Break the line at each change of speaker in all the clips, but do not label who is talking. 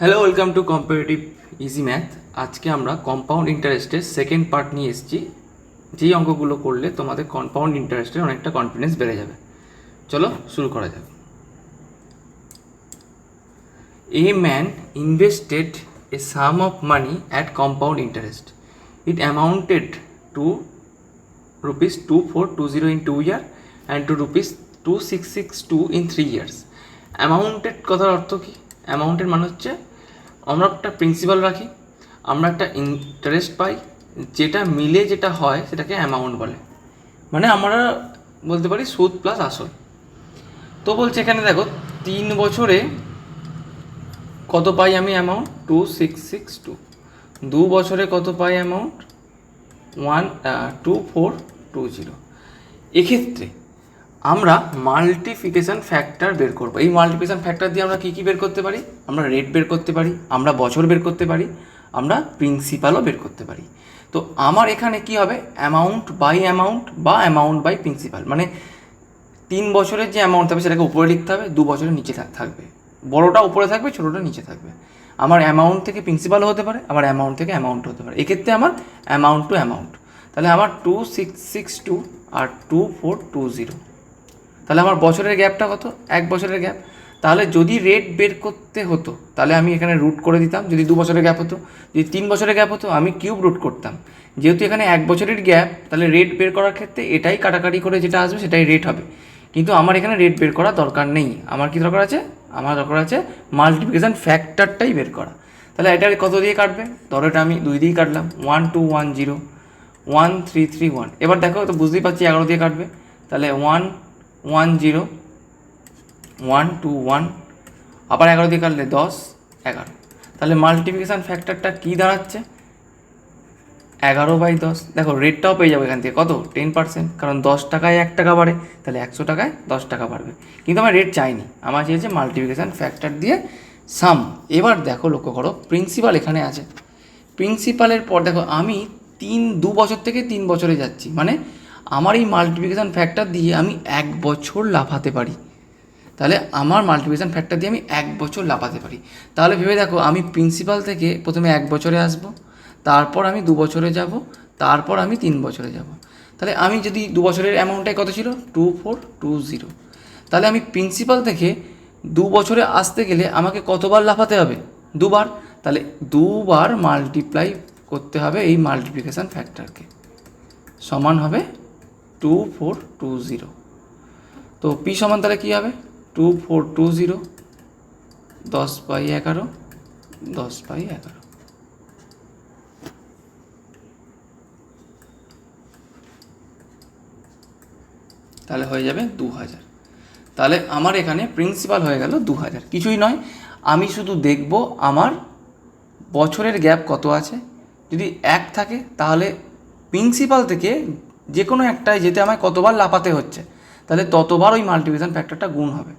Hello welcome to comparative easy math আজকে আমরা compound ইন্টারেস্টের সেকেন্ড পার্ট নিয়ে এসেছি। যেই অঙ্কগুলো করলে তোমাদের কম্পাউন্ড ইন্টারেস্টের অনেকটা কনফিডেন্স বেড়ে যাবে। চলো শুরু করা যাক। A man invested a sum of money at compound interest it amounted to rupees two four two zero in two year and two rupees two six six two in three years amounted কথার অর্থ কী? অ্যামাউন্টের মানে হচ্ছে আমরা একটা principal রাখি, আমরা একটা ইন্টারেস্ট পাই, যেটা মিলে যেটা হয় সেটাকে অ্যামাউন্ট বলে। মানে আমরা বলতে পারি সুদ প্লাস আসল। তো বলছে এখানে দেখো, তিন বছরে কত পাই আমি amount two six six two দু বছরে কত পাই amount one two four two zero এক্ষেত্রে আমরা মাল্টিফিকেশন ফ্যাক্টর বের করব। এই মাল্টিফিকেশন ফ্যাক্টর দিয়ে আমরা কী কী বের করতে পারি? আমরা রেট বের করতে পারি, আমরা বছর বের করতে পারি, আমরা প্রিন্সিপালও বের করতে পারি। তো আমার এখানে কি হবে? অ্যামাউন্ট বাই অ্যামাউন্ট বা অ্যামাউন্ট বাই প্রিন্সিপাল মানে তিন বছরের যে অ্যামাউন্ট থাকবে সেটাকে উপরে লিখতে হবে, দু বছরের নিচে থাক- থাকবে। বড়োটা উপরে থাকবে, ছোটোটা নিচে থাকবে। আমার অ্যামাউন্ট থেকে প্রিন্সিপালও হতে পারে, আমার অ্যামাউন্ট থেকে অ্যামাউন্ট হতে পারে। এক্ষেত্রে আমার অ্যামাউন্ট টু অ্যামাউন্ট তাহলে আমার টু সিক্স সিক্স টু আর টু ফোর টু জিরো তাহলে আমার বছরের গ্যাপটা কত? এক বছরের গ্যাপ। তাহলে যদি রেট বের করতে হতো, তাহলে আমি এখানে রুট করে দিতাম। যদি দু বছরের গ্যাপ হতো, যদি তিন বছরের গ্যাপ হতো, আমি কিউব রুট করতাম। যেহেতু এখানে এক বছরের গ্যাপ, তাহলে রেট বের করার ক্ষেত্রে এটাই কাটাকাটি করে যেটা আসবে, সেটাই রেট হবে। কিন্তু আমার এখানে রেট বের করার দরকার নেই। আমার কি দরকার আছে? আমার দরকার আছে মাল্টিপ্লিকেশন ফ্যাক্টরটাই বের করা। তাহলে এটা কত দিয়ে কাটবে? ধরো এটা আমি দুই দিয়েই কাটলাম। One two one zero one three three one এবার দেখো, তো বুঝতেই পারছি এগারো দিয়ে কাটবে। তাহলে one one zero one two one আবার এগারো দিয়ে কাটলে দশ, এগারো। তাহলে মাল্টিপ্লিকেশান ফ্যাক্টরটা কী দাঁড়াচ্ছে? এগারো বাই দশ। দেখো রেটটাও পেয়ে যাব এখান থেকে। কত? টেন পার্সেন্ট কারণ দশ টাকায় এক টাকা বাড়ে, তাহলে একশো টাকায় দশ টাকা বাড়বে। কিন্তু আমার রেট চাইনি। আমার চেয়েছে মাল্টিপ্লিকেশান ফ্যাক্টর দিয়ে সাম এবার দেখো, লক্ষ্য করো প্রিন্সিপাল এখানে আছে। প্রিন্সিপালের পর দেখো, আমি তিন, দু বছর থেকে তিন বছরে যাচ্ছি। মানে আমার এই মাল্টিপ্লিকেশান ফ্যাক্টর দিয়ে আমি এক বছর লাফাতে পারি। তাহলে আমার মাল্টিপ্লিকেশান ফ্যাক্টর দিয়ে আমি এক বছর লাফাতে পারি। তাহলে ভেবে দেখো, আমি প্রিন্সিপাল থেকে প্রথমে এক বছরে আসব, তারপর আমি দু বছরে যাব, তারপর আমি তিন বছরে যাব। তাহলে আমি যদি দু বছরের অ্যামাউন্টটাই কত ছিল? টু ফোর টু জিরো তাহলে আমি প্রিন্সিপাল থেকে দু বছরে আসতে গেলে আমাকে কতবার লাফাতে হবে? দুবার। তাহলে দুবার মাল্টিপ্লাই করতে হবে এই মাল্টিপ্লিকেশান ফ্যাক্টরকে সমান হবে টু ফোর টু জিরো তো পি সমান তাহলে কী হবে? টু ফোর টু জিরো দশ বাই এগারো, দশ বাই এগারো। তাহলে হয়ে যাবে দু হাজার তাহলে আমার এখানে প্রিন্সিপাল হয়ে গেল দু হাজার কিছুই নয়, আমি শুধু দেখব আমার বছরের গ্যাপ কত আছে। যদি এক থাকে, তাহলে প্রিন্সিপাল থেকে যে কোনো একটায় যেতে আমায় কতবার লাপাতে হচ্ছে, তাহলে ততবার ওই মাল্টিপ্লিকেশন ফ্যাক্টরটা গুণ হবে।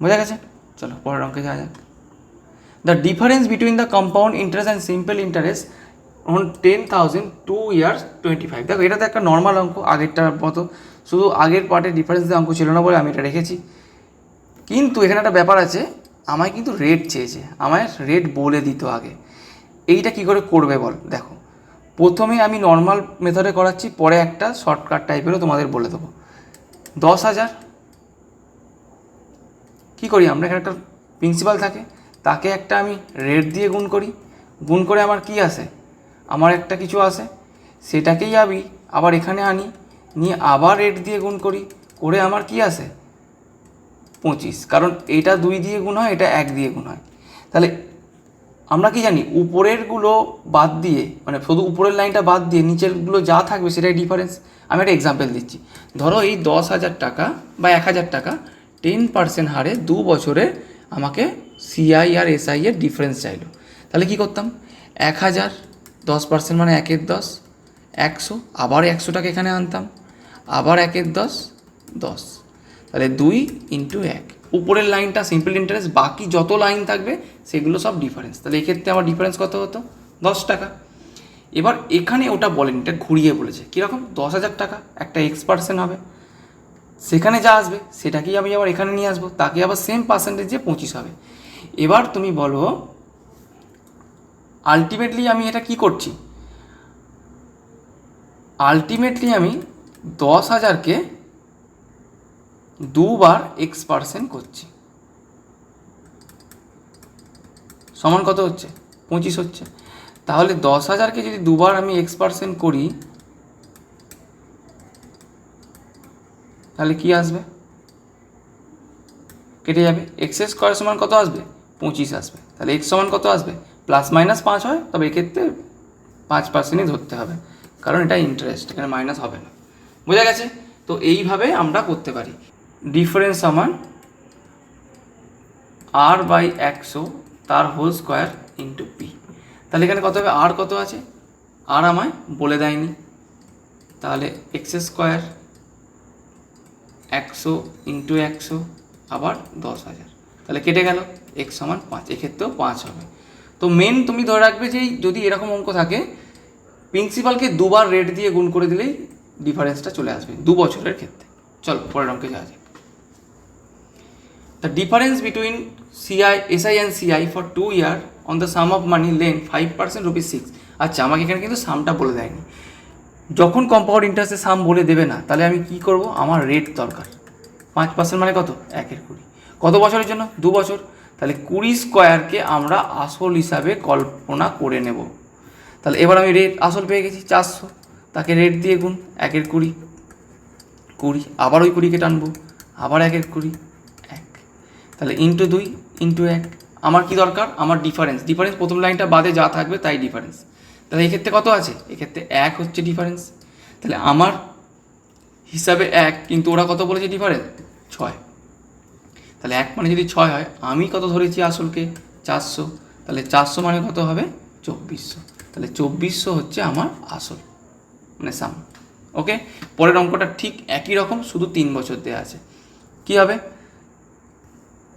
বোঝা গেছে? চলো, পরের অঙ্কে যাওয়া যাক। The difference between the compound interest and simple interest on ten thousand two years twenty five দেখো এটা তো একটা নর্মাল অঙ্ক, আগেরটার মতো। শুধু আগের পার্টে ডিফারেন্স অঙ্ক ছিল না বলে আমি এটা রেখেছি। কিন্তু এখানে একটা ব্যাপার আছে, আমায় কিন্তু রেট চেয়েছে, আমায় রেট বলে দিত আগে। এইটা কি করে করবে বল? দেখো প্রথমে আমি নর্মাল মেথডে করাচ্ছি, পরে একটা শর্টকাট টাইপেরও তোমাদের বলে দেবো। দশ হাজার। কী করি আমরা? এখানে একটা প্রিন্সিপাল থাকে, তাকে একটা আমি রেট দিয়ে গুণ করি। গুণ করে আমার কি আসে? আমার একটা কিছু আসে। সেটাকেই আমি আবার এখানে আনি, নিয়ে আবার রেট দিয়ে গুণ করি। করে আমার কি আসে? পঁচিশ। কারণ এটা দুই দিয়ে গুণ হয়, এটা এক দিয়ে গুণ হয়। তাহলে আমরা কি জানি, উপরেরগুলো বাদ দিয়ে মানে শুধু উপরের লাইনটা বাদ দিয়ে নিচেরগুলো যা থাকবে সেটাই ডিফারেন্স আমি একটা এক্সাম্পল দিচ্ছি। ধরো এই দশ হাজার টাকা বা এক হাজার টাকা টেন পার্সেন্ট হারে দু বছরে আমাকে সিআই আর এসআই এর ডিফারেন্স চাইলো। তাহলে কি করতাম? এক হাজার, দশ পার্সেন্ট মানে একের দশ, একশো, আবার একশো টাকা এখানে আনতাম, আবার একের দশ দশ। তাহলে দুই ইন্টু এক। উপরের লাইনটা সিম্পল ইন্টারেস্ট বাকি যত লাইন থাকবে, সেগুলো সব ডিফারেন্স তাহলে এক্ষেত্রে আমার ডিফারেন্স কত হতো? দশ টাকা। এবার এখানে ওটা বলেন, এটা ঘুরিয়ে বলেছে। কীরকম? দশ হাজার টাকা, একটা এক্স পার্সেন্ট হবে। সেখানে যা আসবে, সেটাকেই আমি আবার এখানে নিয়ে আসব, তাকে আবার সেম পার্সেন্টেজ যে পঁচিশ হবে। এবার তুমি বলো আলটিমেটলি আমি এটা কি করছি? আলটিমেটলি আমি দশ হাজারকে দুবার এক্স পার্সেন্ট করছি। সমান কত হচ্ছে? পঁচিশ হচ্ছে। তাহলে দশ হাজারকে যদি দুবার আমি এক্স পার্সেন্ট করি, তাহলে কি আসবে? কেটে যাবে। এক্স স্কোয়ার সমান কত আসবে? পঁচিশ আসবে। তাহলে এক্স সমান কত আসবে? প্লাস মাইনাস পাঁচ হয়, তবে এক্ষেত্রে পাঁচ পার্সেন্টই ধরতে হবে। কারণ এটা ইন্টারেস্ট এখানে মাইনাস হবে না। বোঝা গেছে? তো এইভাবে আমরা করতে পারি। ডিফারেন্স সমান আর বাই একশো তার হোল স্কোয়ার ইন্টু পি তাহলে এখানে কত হবে? আর কত আছে? আর আমায় বলে দেয়নি। তাহলে এক্স স্কোয়ার একশো ইন্টু একশো আবার দশ হাজার। তাহলে কেটে গেল। এক্স সমান পাঁচ। এক্ষেত্রেও পাঁচ হবে। তো মেন তুমি ধরে রাখবে যে যদি এরকম অঙ্ক থাকে প্রিন্সিপালকে দুবার রেট দিয়ে গুণ করে দিলেই ডিফারেন্সটা চলে আসবে দু বছরের ক্ষেত্রে। চলো, পরের অঙ্কে যাওয়া যাক। The difference between CI, SI and CI for two year on the sum of money lent 5% rupees 6 আচ্ছা আমাকে এখানে কিন্তু সামটা বলে দেয়নি। যখন কম্পাউন্ড ইন্টারেস্টের সাম বলে দেবে না তাহলে আমি কি করব? আমার রেট দরকার। পাঁচ পার্সেন্ট মানে কত? একের কুড়ি। কত বছরের জন্য? দু বছর। তাহলে কুড়ি স্কোয়ারকে আমরা আসল হিসাবে কল্পনা করে নেব। তাহলে এবার আমি রেট আসল পেয়ে গেছি চারশো। তাকে রেট দিয়ে গুণ একের কুড়ি। কুড়ি আবার ওই কুড়িকে টানবো। আবার একের কুড়ি। তাহলে ইন্টু দুই ইন্টু এক। আমার কি দরকার? আমার ডিফারেন্স ডিফারেন্স প্রথম লাইনটা বাদে যা থাকবে তাই ডিফারেন্স তাহলে এক্ষেত্রে কত আছে? এক্ষেত্রে এক হচ্ছে ডিফারেন্স তাহলে আমার হিসাবে এক, কিন্তু ওরা কত বলেছে ডিফারেন্স ছয়। তাহলে এক মানে যদি ছয় হয়, আমি কত ধরেছি আসলকে? চারশো। তাহলে চারশো মানে কত হবে? চব্বিশশো। তাহলে চব্বিশশো হচ্ছে আমার আসল মানে সাম ওকে পরের অঙ্কটা ঠিক একই রকম, শুধু তিন বছর দেওয়া আছে। কী হবে?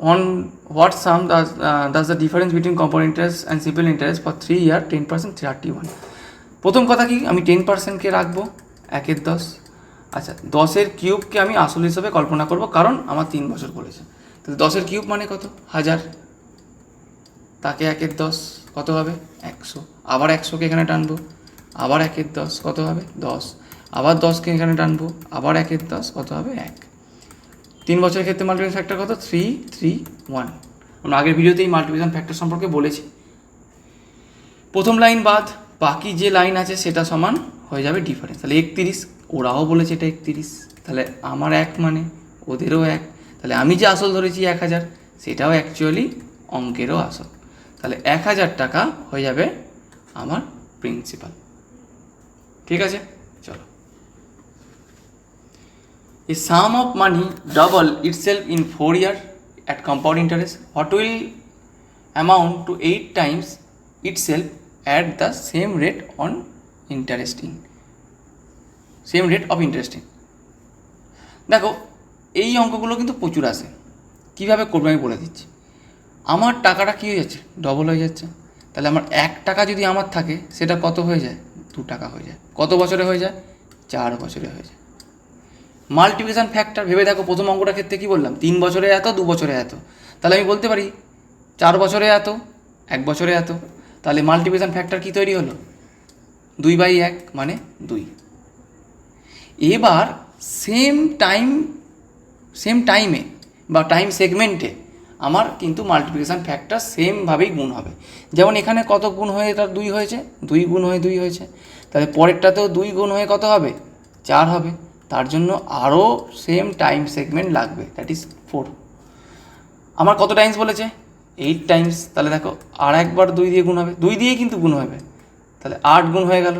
On what sum does uh, does the difference between compound interest and simple interest for three year ten percent thirty one প্রথম কথা কি? আমি টেন পার্সেন্টকে রাখব? একের দশ। আচ্ছা দশের কিউবকে আমি আসল হিসাবে কল্পনা করব কারণ আমার তিন বছর বলেছে। তাহলে দশের কিউব মানে কত? হাজার। তাকে একের দশ কত হবে? একশো। আবার একশোকে এখানে টানবো? আবার একের দশ কত হবে? দশ। আবার দশকে এখানে টানবো? আবার একের দশ কত হবে? এক। তিন বছরের ক্ষেত্রে মাল্টিপ্লিকেশন ফ্যাক্টর কত? থ্রি থ্রি ওয়ান আমরা আগের এই মাল্টিপ্লিকেশন ফ্যাক্টর সম্পর্কে বলেছি। প্রথম লাইন বাদ, বাকি যে লাইন আছে সেটা সমান হয়ে যাবে ডিফারেন্স তাহলে একত্রিশ, ওরাও বলেছে এটা একত্রিশ। তাহলে আমার এক মানে ওদেরও এক। তাহলে আমি যে আসল ধরেছি এক হাজার, সেটাও অ্যাকচুয়ালি অঙ্কেরও আসল। তাহলে এক হাজার টাকা হয়ে যাবে আমার প্রিন্সিপাল ঠিক আছে? চলো। A sum of money double itself in 4 year at compound interest what will amount to 8 times itself at the same rate on interesting same rate of interesting দেখো এই অঙ্কগুলো কিন্তু প্রচুর আসে কীভাবে করবে আমি বলে দিচ্ছি আমার টাকাটা কী হয়ে যাচ্ছে ডবল হয়ে যাচ্ছে তাহলে আমার এক টাকা যদি আমার থাকে সেটা কত হয়ে যায় দু টাকা হয়ে যায় কত বছরে হয়ে যায় চার বছরে হয়ে যায় মাল্টিপ্লিকেশন ফ্যাক্টর, ভেবে দেখো প্রথম অঙ্কটার ক্ষেত্রে কী বললাম? তিন বছরে এত, দু বছরে এত। তাহলে আমি বলতে পারি, চার বছরে এত, এক বছরে এত। তাহলে মাল্টিপ্লিকেশন ফ্যাক্টর কী তৈরি হলো? দুই বাই এক মানে দুই। এবার সেম টাইম সেম টাইমে বা টাইম সেগমেন্টে আমার কিন্তু মাল্টিপ্লিকেশন ফ্যাক্টর সেমভাবেই গুণ হবে। যেমন এখানে কত গুণ হয়ে তার দুই হয়েছে? দুই গুণ হয়ে দুই হয়েছে। তাহলে পরেরটাতেও দুই গুণ হয়ে কত হবে? চার হবে। তার জন্য আরও সেম টাইম সেগমেন্ট লাগবে দ্যাট ইজ ফোর আমার কত টাইমস বলেছে? এইট টাইমস তাহলে দেখো, আর একবার দুই দিয়ে গুণ হবে। দুই দিয়েই কিন্তু গুণ হবে। তাহলে আট গুণ হয়ে গেল।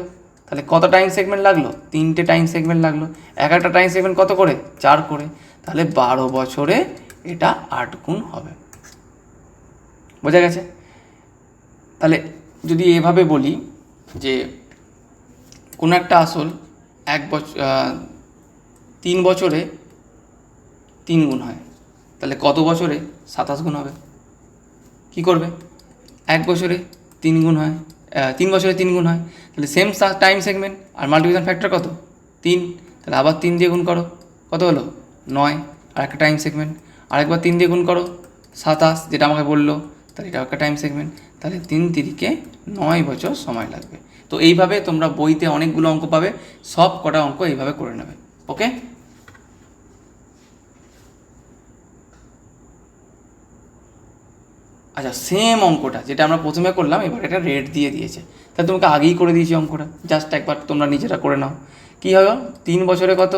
তাহলে কত টাইম সেগমেন্ট লাগল? তিনটে টাইম সেগমেন্ট লাগল। এক একটা টাইম সেগমেন্ট কত করে? চার করে। তাহলে বারো বছরে এটা আট গুণ হবে। বোঝা গেছে? তাহলে যদি এভাবে বলি যে, কোনো একটা আসল এক বছর তিন বছরে তিন গুণ হয়। তাহলে কত বছরে সাতাশ গুণ হবে? কি করবে? এক বছরে তিন গুণ হয় তিন বছরে তিন গুণ হয়। তাহলে সেম টাইম সেগমেন্ট আর মাল্টিপ্লিকেশন ফ্যাক্টর কত? তিন। তাহলে আবার তিন দিয়ে গুণ করো। কত হলো? নয়। আর একটা টাইম সেগমেন্ট আরেকবার তিন দিয়ে গুণ করো। সাতাশ, যেটা আমাকে বলল, তাহলে এটা একটা টাইম সেগমেন্ট তাহলে তিন তিরিকে নয় বছর সময় লাগবে। তো এইভাবে তোমরা বইতে অনেকগুলো অঙ্ক পাবে। সব কটা অঙ্ক এইভাবে করে নেবে। ওকে? আচ্ছা সেম অঙ্কটা যেটা আমরা প্রথমে করলাম, এবার এটা রেট দিয়ে দিয়েছে। তাহলে তোমাকে আগেই করে দিয়েছি অঙ্কটা। জাস্ট একবার তোমরা নিজেরা করে নাও। কী হবে তিন বছরে কত?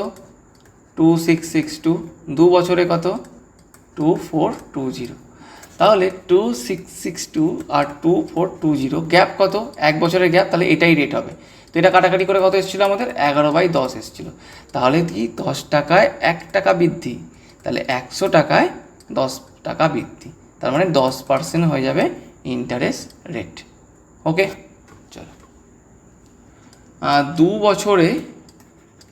টু সিক্স সিক্স টু দু বছরে কত? টু ফোর টু জিরো তাহলে টু সিক্স সিক্স টু আর two four two zero gap কত? এক বছরের গ্যাপ তাহলে এটাই রেট হবে। তো এটা কাটাকাটি করে কত এসেছিল আমাদের? এগারো বাই দশ এসেছিল। তাহলে কি দশ টাকায় এক টাকা বৃদ্ধি? তাহলে একশো টাকায় দশ টাকা বৃদ্ধি। তার মানে দশ পার্সেন্ট হয়ে যাবে ইন্টারেস্ট রেট ওকে চলো। দু বছরে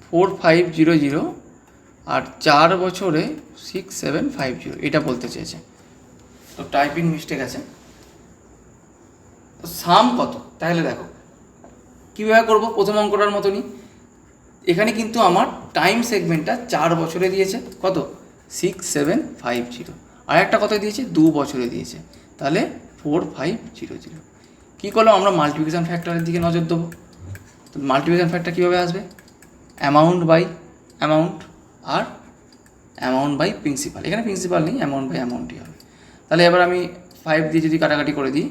ফোর ফাইভ জিরো জিরো আর চার বছরে সিক্স সেভেন ফাইভ জিরো এটা বলতে চেয়েছে। তো টাইপিং মিস্টেক আছে। সাম কত? তাহলে দেখো কীভাবে করব? প্রথম অঙ্কটার মতনই। এখানে কিন্তু আমার টাইম সেগমেন্টটা চার বছরে দিয়েছে। কত? সিক্স সেভেন ফাইভ জিরো আর একটা কত দিয়েছে, দু বছরে দিয়েছে। তাহলে ফোর ফাইভ জিরো জিরো কী করলাম? আমরা মাল্টিপ্লিকেশন ফ্যাক্টরের দিকে নজর দেবো। তো মাল্টিপ্লিকেশন ফ্যাক্টর কীভাবে আসবে? অ্যামাউন্ট বাই অ্যামাউন্ট আর অ্যামাউন্ট বাই প্রিন্সিপাল এখানে প্রিন্সিপাল নেই অ্যামাউন্ট বাই অ্যামাউন্টই হবে। তাহলে এবার আমি ফাইভ দিয়ে যদি কাটাকাটি করে দিই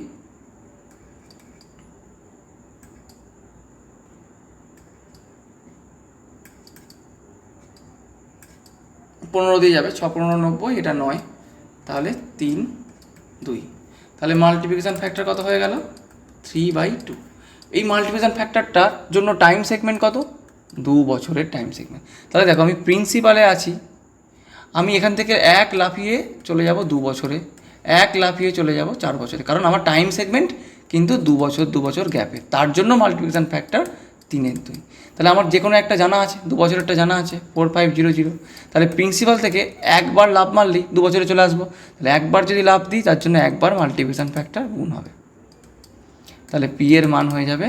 পনেরো দিয়ে যাবে, ছ পনেরো নব্বই, এটা নয়। তাহলে তিন, দুই। তাহলে মাল্টিপ্লিকেশন ফ্যাক্টর কত হয়ে গেল? থ্রি বাই টু এই মাল্টিপ্লিকেশন ফ্যাক্টরটার জন্য টাইম সেগমেন্ট কত? দু বছরের টাইম সেগমেন্ট তাহলে দেখো, আমি প্রিন্সিপালে আছি। আমি এখান থেকে এক লাফিয়ে চলে যাব দু বছরে। এক লাফিয়ে চলে যাব চার বছরে। কারণ আমার টাইম সেগমেন্ট কিন্তু দু বছর দু বছর গ্যাপে তার জন্য মাল্টিপ্লিকেশন ফ্যাক্টর তিনের দুই। তাহলে আমার যে কোনো একটা জানা আছে, দু বছরেরটা জানা আছে ফোর ফাইভ জিরো জিরো তাহলে প্রিন্সিপাল থেকে একবার লাভ মারলেই দু বছরে চলে আসব। তাহলে একবার যদি লাভ দিই, তার জন্য একবার মাল্টিপ্লিকেশন ফ্যাক্টর গুণ হবে। তাহলে পি এর মান হয়ে যাবে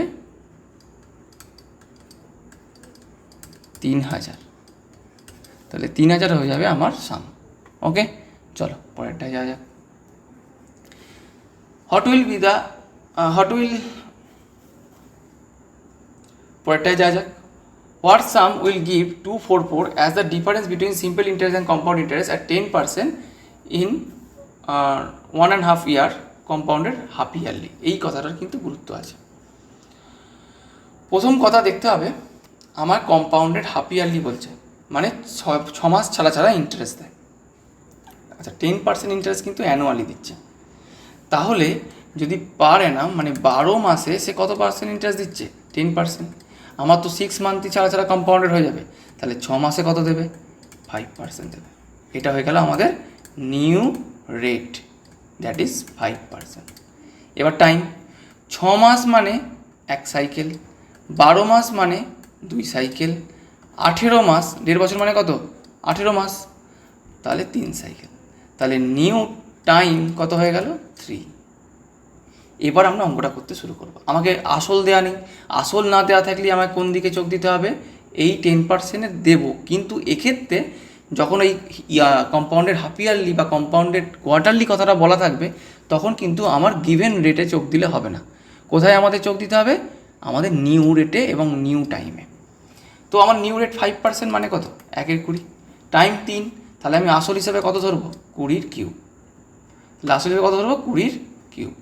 তিন হাজার তাহলে তিন হাজার হয়ে যাবে আমার সাম ওকে চলো, পরেরটায় যাওয়া যাক। What will be the what will পরেরটায় যাওয়া যাক what sum will give two four four as the difference between simple interest and compound interest at ten percent in one and half year compounded half yearly এই কথাটার কিন্তু গুরুত্ব আছে। প্রথম কথা দেখতে হবে, আমার কম্পাউন্ডেড হাফ ইয়ারলি বলছে মানে ছ মাস ছাড়া ছাড়া ইন্টারেস্ট দেয়। আচ্ছা টেন পার্সেন্ট ইন্টারেস্ট কিন্তু অ্যানুয়ালি দিচ্ছে। তাহলে যদি পার অ্যানাম মানে বারো মাসে সে কত পার্সেন্ট ইন্টারেস্ট দিচ্ছে? টেন পার্সেন্ট আমার তো সিক্স মান্থই ছাড়া ছাড়া কম্পাউন্ডেড হয়ে যাবে। তাহলে ছ মাসে কত দেবে? ফাইভ পার্সেন্ট দেবে। এটা হয়ে গেল আমাদের new rate that is five percent এবার টাইম ছ মাস মানে এক সাইকেল বারো মাস মানে দুই সাইকেল আঠেরো মাস, দেড় বছর মানে কত? আঠেরো মাস। তাহলে তিন সাইকেল তাহলে নিউ টাইম কত হয়ে গেল? থ্রি এবার আমরা অঙ্কটা করতে শুরু করব। আমাকে আসল দেওয়া নেই। আসল না দেওয়া থাকলে আমায় কোন দিকে চোখ দিতে হবে? এই টেন পার্সেন্টের দেবো। কিন্তু এক্ষেত্রে যখন এই কম্পাউন্ডেড হাফ ইয়ারলি বা কম্পাউন্ডের কোয়ার্টারলি কথাটা বলা থাকবে, তখন কিন্তু আমার গিভেন রেটে চোখ দিলে হবে না। কোথায় আমাদের চোখ দিতে হবে? আমাদের নিউ রেটে এবং নিউ টাইমে তো আমার নিউ রেট ফাইভ পার্সেন্ট মানে কত? একের কুড়ি। টাইম তিন। তাহলে আমি আসল হিসাবে কত ধরবো? কুড়ির কিউব। তাহলে আসল হিসাবে কত ধরবো? কুড়ির কিউব।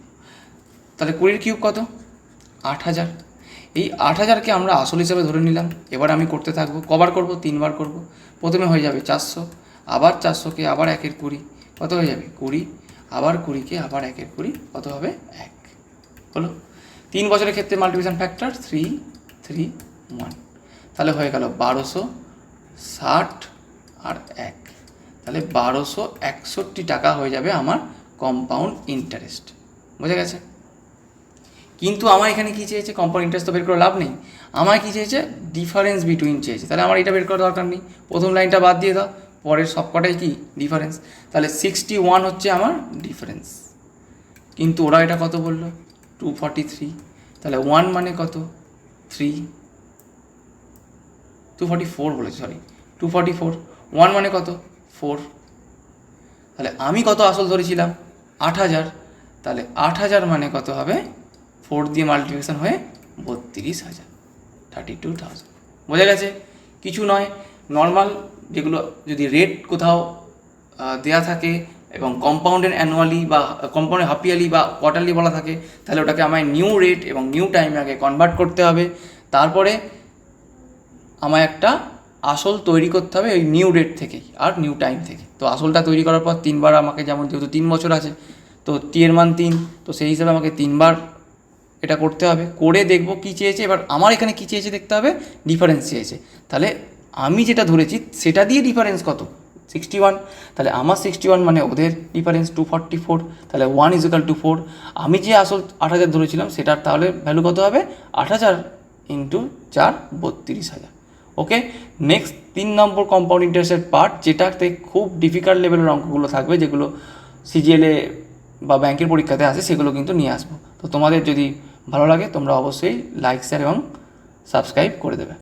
তাহলে কুড়ির কিউব কত? আট হাজার। এই আট হাজারকে আমরা আসল হিসাবে ধরে নিলাম। এবার আমি করতে থাকব, কবার করব? তিনবার করব। প্রথমে হয়ে যাবে চারশো, আবার চারশোকে আবার একের কুড়ি। কত হয়ে যাবে? কুড়ি, আবার কুড়িকে আবার একের কুড়ি। কত হবে? এক। হলো? তিন বছরের ক্ষেত্রে multiplication factor three three one তাহলে হয়ে গেল বারোশো ষাট আর এক। তাহলে বারোশো একষট্টি টাকা হয়ে যাবে আমার কম্পাউন্ড ইন্টারেস্ট বোঝা গেছে? কিন্তু আমার এখানে কী চেয়েছে? কম্পাউন্ড ইন্টারেস্ট তো বের করে লাভ নেই। আমার কী চেয়েছে? ডিফারেন্স বিটুইন চেয়েছে। তাহলে আমার এটা বের করার দরকার নেই। প্রথম লাইনটা বাদ দিয়ে দাও। পরের সবকটাই কি? ডিফারেন্স তাহলে সিক্সটি ওয়ান হচ্ছে আমার ডিফারেন্স কিন্তু ওরা এটা কত বলল? টু ফর্টি থ্রি তাহলে ওয়ান মানে কত? থ্রি টু ফর্টি ফোর বলেছে sorry two forty four one মানে কত? ফোর তাহলে আমি কত আসল ধরেছিলাম? আট হাজার। তাহলে আট হাজার মানে কত হবে? ফোর দিয়ে মাল্টিপ্লিকেশন হয়ে বত্রিশ হাজার থার্টি টু থাউজেন্ড বোঝা গেছে? কিছু নয়। নর্মাল যেগুলো যদি রেট কোথাও দেয়া থাকে এবং কম্পাউন্ডের অ্যানুয়ালি বা কম্পাউন্ডের হাফ ইয়ারলি বা কোয়ার্টারলি বলা থাকে, তাহলে ওটাকে আমায় নিউ রেট এবং নিউ টাইমে আগে কনভার্ট করতে হবে। তারপরে আমায় একটা আসল তৈরি করতে হবে ওই নিউ রেট থেকেই আর নিউ টাইম থেকে তো আসলটা তৈরি করার পর তিনবার আমাকে যেমন যেহেতু তিন বছর আছে, তো টি এর মান তিন, তো সেই হিসাবে আমাকে তিনবার এটা করতে হবে, করে দেখব কী চেয়েছে, এবার আমার এখানে কী চেয়েছে দেখতে হবে ডিফারেন্স চেয়েছে। তাহলে আমি যেটা ধরেছি সেটা দিয়ে ডিফারেন্স কত? সিক্সটি ওয়ান তাহলে আমার সিক্সটি ওয়ান মানে ওদের ডিফারেন্স টু ফর্টি ফোর তাহলে one is equal two four আমি যে আসল আট হাজার ধরেছিলাম সেটার তাহলে ভ্যালু কত হবে? আট হাজার ইন্টু চার, বত্রিশ হাজার। ওকে নেক্সট তিন নম্বর কম্পাউন্ড ইন্টারেস্টের পার্ট যেটাতে খুব ডিফিকাল্ট লেভেলের অঙ্কগুলো থাকবে, যেগুলো সিজিএলএ বা ব্যাংকের পরীক্ষাতে আসে, সেগুলো কিন্তু নিয়ে আসব। তো তোমাদের যদি ভালো লাগে তোমরা অবশ্যই লাইক শেয়ার এবং সাবস্ক্রাইব করে দেবে।